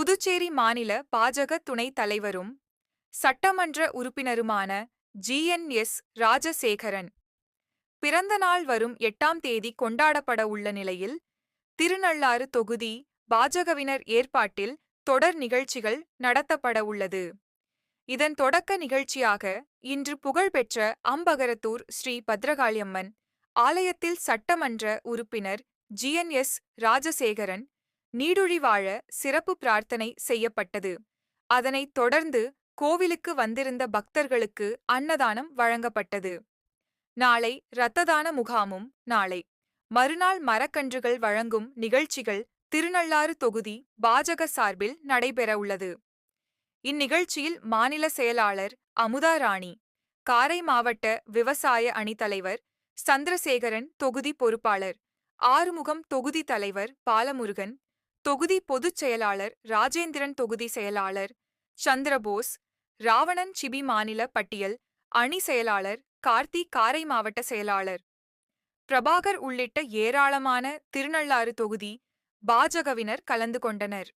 புதுச்சேரி மாநில பாஜக துணைத் தலைவரும் சட்டமன்ற உறுப்பினருமான ஜிஎன்எஸ் ராஜசேகரன். பிறந்த நாள் வரும் எட்டாம் தேதி கொண்டாடப்பட உள்ள நிலையில் திருநள்ளாறு தொகுதி பாஜகவினர் ஏற்பாட்டில் தொடர் நிகழ்ச்சிகள் நடத்தப்பட உள்ளது. இதன் தொடக்க நிகழ்ச்சியாக இன்று புகழ்பெற்ற அம்பகரத்தூர் ஸ்ரீ பத்ரகாளியம்மன் ஆலயத்தில் சட்டமன்ற உறுப்பினர் ஜிஎன்எஸ் ராஜசேகரன் நீடுழி வாழ சிறப்பு பிரார்த்தனை செய்யப்பட்டது. அதனைத் தொடர்ந்து கோவிலுக்கு வந்திருந்த பக்தர்களுக்கு அன்னதானம் வழங்கப்பட்டது. நாளை இரத்ததான முகாமும் நாளை. மறுநாள் மரக்கன்றுகள் வழங்கும் நிகழ்ச்சிகள் திருநள்ளாறு தொகுதி பாஜக சார்பில் நடைபெறவுள்ளது இந்நிகழ்ச்சியில் மாநில செயலாளர் அமுதா ராணி காரை மாவட்ட விவசாய அணித்தலைவர் சந்திரசேகரன் தொகுதி பொறுப்பாளர் ஆறுமுகம் தொகுதி தலைவர் பாலமுருகன் தொகுதி பொதுச் செயலாளர் ராஜேந்திரன் தொகுதி செயலாளர் சந்திரபோஸ் ராவணன் சிபி மாநில பட்டியல் அணி செயலாளர் கார்த்தி காரை மாவட்ட செயலாளர். பிரபாகர் உள்ளிட்ட ஏராளமான திருநள்ளாறு தொகுதி பாஜகவினர் கலந்து கொண்டனர்.